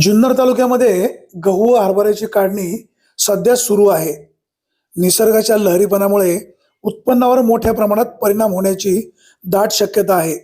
जुन्नर तालुक्यामध्ये गहू हरभऱ्याची काढणी सध्या सुरू आहे. निसर्गाच्या लहरीपणामुळे उत्पन्नावर मोठ्या प्रमाणात परिणाम होण्याची दाट शक्यता आहे.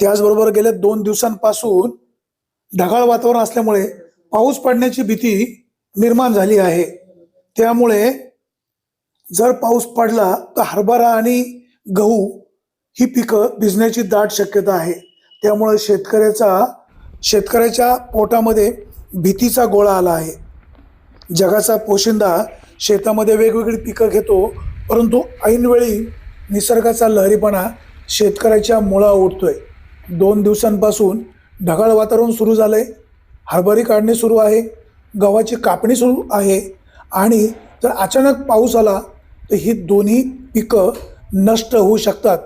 त्याचबरोबर गेल्या दोन दिवसांपासून ढगाळ वातावरण असल्यामुळे पाऊस पडण्याची भीती निर्माण झाली आहे. त्यामुळे जर पाऊस पडला तर हरभरा आणि गहू ही पिकं भिजण्याची दाट शक्यता आहे. त्यामुळे शेतकऱ्याचा शेतकऱ्याच्या पोटामध्ये भीतीचा गोळा आला आहे. जगाचा पोशिंदा शेतामध्ये वेगवेगळी पिकं घेतो परंतु ऐनवेळी निसर्गाचा लहरीपणा शेतकऱ्याच्या मुळा उठतोय. दोन दिवसांपासून ढगाळ वातावरण सुरू झालं आहे हरभरी काढणी सुरू आहे गव्हाची कापणी सुरू आहे आणि जर अचानक पाऊस आला तर ही दोन्ही पिकं नष्ट होऊ शकतात.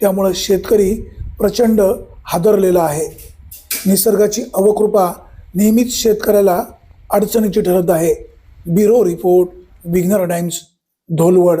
त्यामुळं शेतकरी प्रचंड हादरलेला आहे. निसर्गाची अवकृपा नेहमीच शेतकऱ्याला अडचणीची ठरत आहे. ब्युरो रिपोर्ट विघ्नर टाइम्स धोलवड.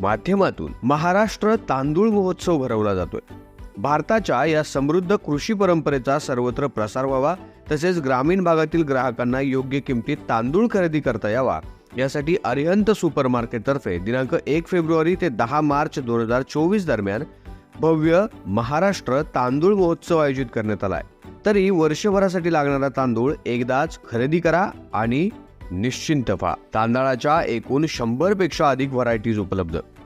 माध्यमातून महाराष्ट्र तांदूळ महोत्सव भरवला जातोय. भारताच्या या समृद्ध कृषी परंपरेचा सर्वत्र प्रसार व्हावा तसेच ग्रामीण भागातील ग्राहकांना योग्य किमतीत तांदूळ खरेदी करता यावा यासाठी अरिहंत सुपर मार्केटतर्फे दिनांक एक फेब्रुवारी ते दहा मार्च दोन हजार चोवीस दरम्यान भव्य महाराष्ट्र तांदूळ महोत्सव आयोजित करण्यात आला आहे. तरी वर्षभरासाठी लागणारा तांदूळ एकदाच खरेदी करा आणि निश्चिंत व्हा. तांदळाच्या एकूण शंभरपेक्षा अधिक व्हरायटीज उपलब्ध.